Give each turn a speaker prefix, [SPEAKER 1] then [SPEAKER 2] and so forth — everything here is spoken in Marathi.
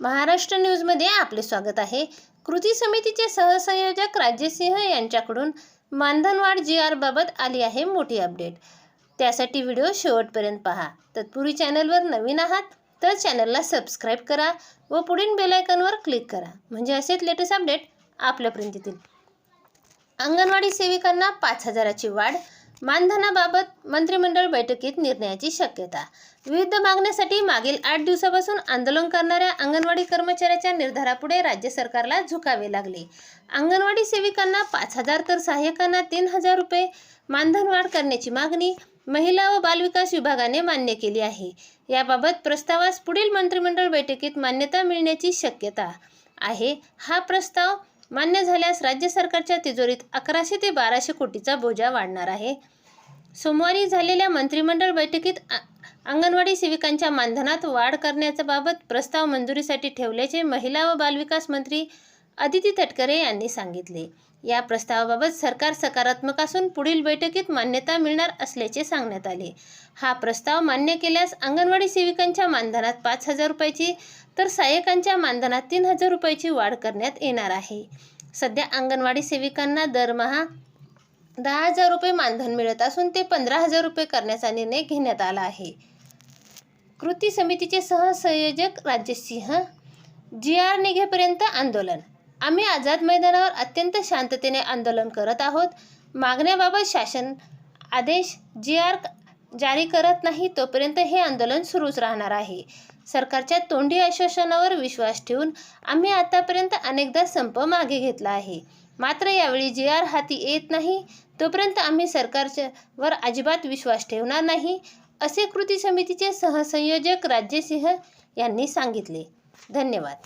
[SPEAKER 1] महाराष्ट्र न्यूजमध्ये आपले स्वागत आहे. कृती समितीचे सहसंयोजक राजेसिंह यांच्याकडून मानधनवाढ जी आरबाबत आली आहे मोठी अपडेट. त्यासाठी व्हिडिओ शेवटपर्यंत पहा. तत्पूर्वी चॅनलवर नवीन आहात तर चॅनलला सबस्क्राईब करा व पुढील बेलायकनवर क्लिक करा. म्हणजे असेच लेटेस्ट अपडेट आपल्यापर्यंत येतील. अंगणवाडी सेविकांना पाच हजाराची वाढ मानधनाबाबत मंत्रिमंडळ बैठकीत निर्णयाची शक्यता. विविध मागण्यासाठी मागील आठ दिवसापासून आंदोलन करणाऱ्या अंगणवाडी कर्मचाऱ्याच्या निर्धारापुढे राज्य सरकारला झुकावे लागले. अंगणवाडी सेविकांना पाच हजार तर सहाय्यकांना तीन हजार रुपये मानधनवाढ करण्याची मागणी महिला व बालविकास विभागाने मान्य केली आहे. याबाबत प्रस्तावास पुढील मंत्रिमंडळ बैठकीत मान्यता मिळण्याची शक्यता आहे. हा प्रस्ताव मान्य झाल्यास राज्य सरकारच्या तिजोरीत अकराशे ते बाराशे कोटीचा बोजा वाढणार आहे. सोमवारी झालेल्या मंत्रिमंडळ बैठकीत अंगणवाडी सेविकांच्या मानधनात वाढ करण्याच्या बाबत प्रस्ताव मंजुरीसाठी ठेवल्याचे महिला व बालविकास मंत्री अदिती तटकरे यांनी सांगितले. या प्रस्तावाबाबत सरकार सकारात्मक असून पुढील बैठकीत मान्यता मिळणार असल्याचे सांगण्यात आले. हा प्रस्ताव मान्य केल्यास अंगणवाडी सेविकांच्या मानधनात पाच हजार रुपयाची तर सहाय्यकांच्या मानधनात तीन हजार रुपयाची वाढ करण्यात येणार आहे. सध्या अंगणवाडी सेविकांना दरमहा दहा हजार रुपये मानधन मिळत असून ते पंधरा हजार रुपये करण्याचा निर्णय घेण्यात आला आहे. कृती समितीचे सहसंयोजक राजेशसिंह जी आर निघेपर्यंत आंदोलन आम्ही आझाद मैदानावर अत्यंत शांततेने आंदोलन करत आहोत. मागण्याबाबत शासन आदेश जी आर जारी करत नाही तोपर्यंत हे आंदोलन सुरूच राहणार आहे. सरकारच्या तोंडी आश्वासनावर विश्वास ठेवून आम्ही आतापर्यंत अनेकदा संप मागे घेतला आहे. मात्र यावेळी जी आर हाती येत नाही तोपर्यंत आम्ही सरकारच्या वर अजिबात विश्वास ठेवणार नाही असे कृती समितीचे सहसंयोजक राज्यसिंह यांनी सांगितले. धन्यवाद.